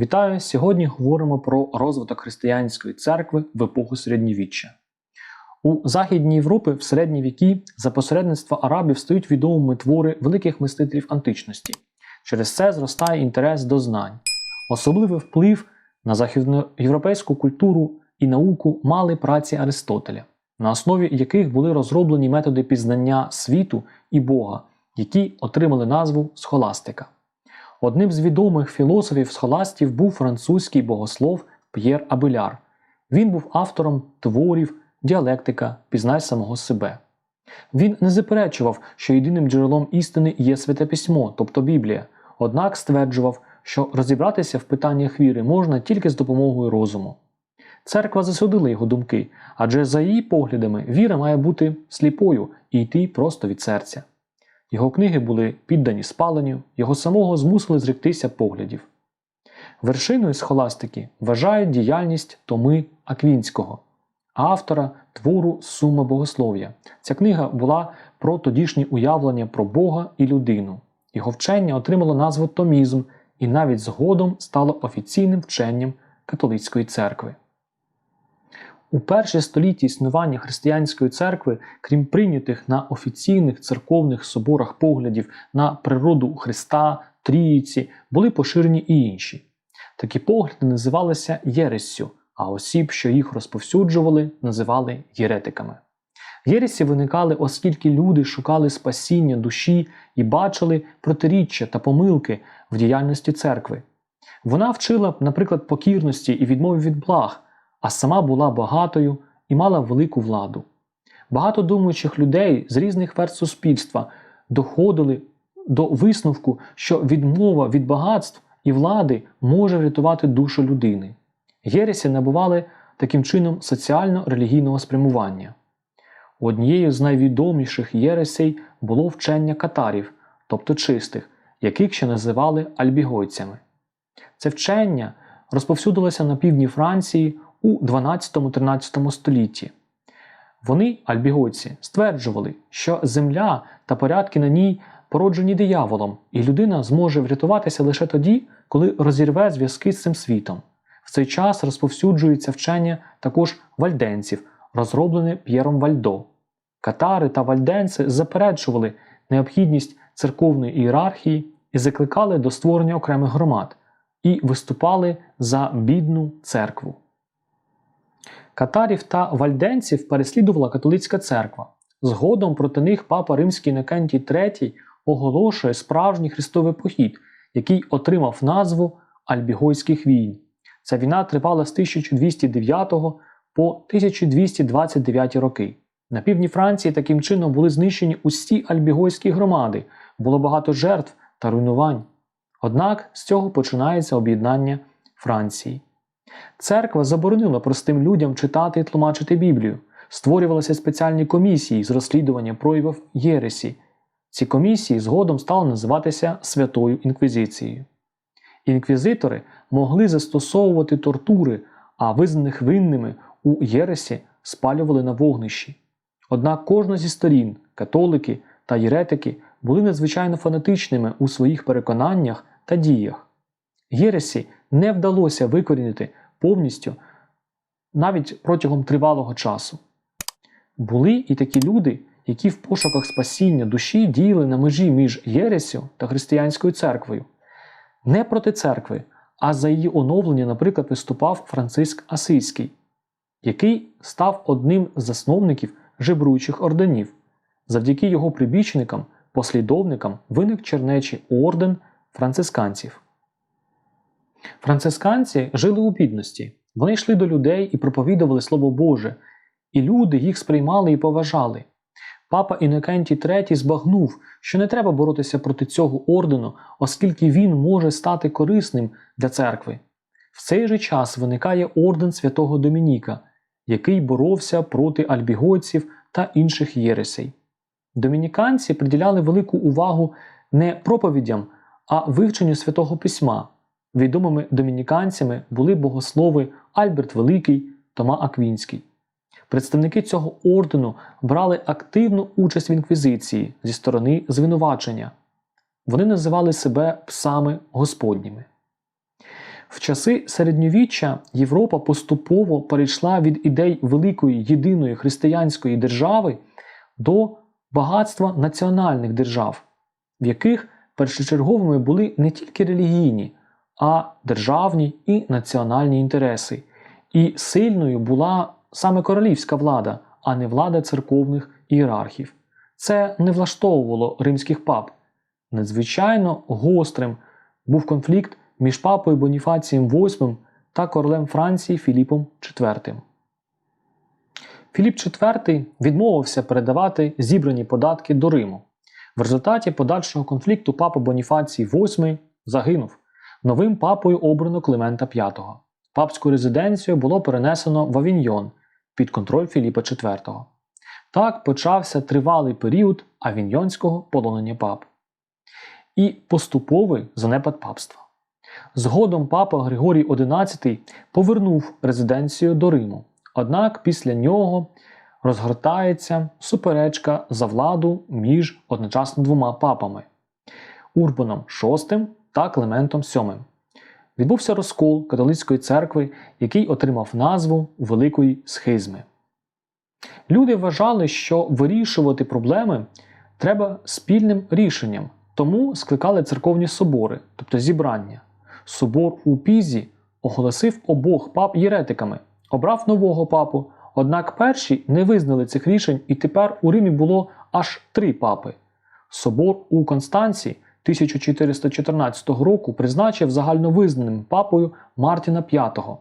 Вітаю! Сьогодні говоримо про розвиток християнської церкви в епоху середньовіччя. У Західній Європі в середні віки за посередництва арабів стають відомими твори великих мислителів античності. Через це зростає інтерес до знань. Особливий вплив на західноєвропейську культуру і науку мали праці Аристотеля, на основі яких були розроблені методи пізнання світу і Бога, які отримали назву схоластика. Одним з відомих філософів схоластів був французький богослов П'єр Абеляр. Він був автором творів, діалектика, пізнай самого себе. Він не заперечував, що єдиним джерелом істини є святе письмо, тобто Біблія, однак стверджував, що розібратися в питаннях віри можна тільки з допомогою розуму. Церква засудила його думки, адже за її поглядами віра має бути сліпою і йти просто від серця. Його книги були піддані спаленню, його самого змусили зректися поглядів. Вершиною схоластики вважають діяльність Томи Аквінського, автора твору Сума богослов'я. Ця книга була про тодішні уявлення про Бога і людину. Його вчення отримало назву Томізм і навіть згодом стало офіційним вченням католицької церкви. У перші столітті існування християнської церкви, крім прийнятих на офіційних церковних соборах поглядів на природу Христа, Трійці, були поширені і інші. Такі погляди називалися єрессю, а осіб, що їх розповсюджували, називали єретиками. Єресі виникали, оскільки люди шукали спасіння душі і бачили протиріччя та помилки в діяльності церкви. Вона вчила, наприклад, покірності і відмові від благ а сама була багатою і мала велику владу. Багато думаючих людей з різних верст суспільства доходили до висновку, що відмова від багатств і влади може врятувати душу людини. Єресі набували таким чином соціально-релігійного спрямування. Однією з найвідоміших єресей було вчення катарів, тобто чистих, яких ще називали альбігойцями. Це вчення розповсюдилося на півдні Франції у 12-13 столітті. Вони, альбігойці, стверджували, що земля та порядки на ній породжені дияволом, і людина зможе врятуватися лише тоді, коли розірве зв'язки з цим світом. В цей час розповсюджується вчення також вальденців, розроблене П'єром Вальдо. Катари та вальденці заперечували необхідність церковної ієрархії і закликали до створення окремих громад і виступали за бідну церкву. Катарів та вальденців переслідувала католицька церква. Згодом проти них папа Римський Некентій III оголошує справжній хрестовий похід, який отримав назву Альбігойських війн. Ця війна тривала з 1209 по 1229 роки. На півдні Франції таким чином були знищені усі альбігойські громади, було багато жертв та руйнувань. Однак з цього починається об'єднання Франції. Церква заборонила простим людям читати і тлумачити Біблію. Створювалися спеціальні комісії з розслідування проявів Єресі. Ці комісії згодом стали називатися Святою Інквізицією. Інквізитори могли застосовувати тортури, а визнаних винними у Єресі спалювали на вогнищі. Однак кожна зі сторін, католики та єретики, були надзвичайно фанатичними у своїх переконаннях та діях. Єресі не вдалося викорінити повністю навіть протягом тривалого часу. Були і такі люди, які в пошуках спасіння душі діяли на межі між Єресю та християнською церквою. Не проти церкви, а за її оновлення, наприклад, виступав Франциск Асийський, який став одним з засновників жебруючих орденів. Завдяки його прибічникам, послідовникам виник чернечий орден францисканців. Францисканці жили у бідності, вони йшли до людей і проповідували Слово Боже, і люди їх сприймали і поважали. Папа Інокентій III збагнув, що не треба боротися проти цього ордену, оскільки він може стати корисним для церкви. В цей же час виникає орден святого Домініка, який боровся проти альбігойців та інших єресей. Домініканці приділяли велику увагу не проповідям, а вивченню святого письма. Відомими домініканцями були богослови Альберт Великий, Тома Аквінський. Представники цього ордену брали активну участь в інквізиції зі сторони звинувачення. Вони називали себе псами Господніми. В часи середньовіччя Європа поступово перейшла від ідей великої єдиної християнської держави до багатства національних держав, в яких першочерговими були не тільки релігійні, а державні і національні інтереси. І сильною була саме королівська влада, а не влада церковних ієрархів. Це не влаштовувало римських пап. Надзвичайно гострим був конфлікт між папою Боніфацієм VIII та королем Франції Філіпом IV. Філіп IV відмовився передавати зібрані податки до Риму. В результаті подальшого конфлікту папа Боніфацій VIII загинув. Новим папою обрано Климента V. Папську резиденцію було перенесено в Авіньйон під контроль Філіпа IV. Так почався тривалий період авіньйонського полонення пап і поступовий занепад папства. Згодом папа Григорій XI повернув резиденцію до Риму. Однак після нього розгортається суперечка за владу між одночасно двома папами Урбаном VI та Клементом VII. Відбувся розкол католицької церкви, який отримав назву Великої Схизми. Люди вважали, що вирішувати проблеми треба спільним рішенням, тому скликали церковні собори, тобто зібрання. Собор у Пізі оголосив обох пап єретиками, обрав нового папу, однак перші не визнали цих рішень, і тепер у Римі було аж три папи. Собор у Констанці 1414 року призначив загальновизнаним папою Мартіна V.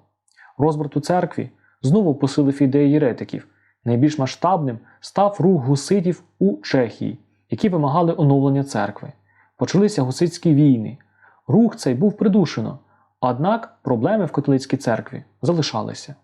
Розбрат у церкві знову посилив ідеї єретиків. Найбільш масштабним став рух гуситів у Чехії, які вимагали оновлення церкви. Почалися гуситські війни. Рух цей був придушено, однак проблеми в католицькій церкві залишалися.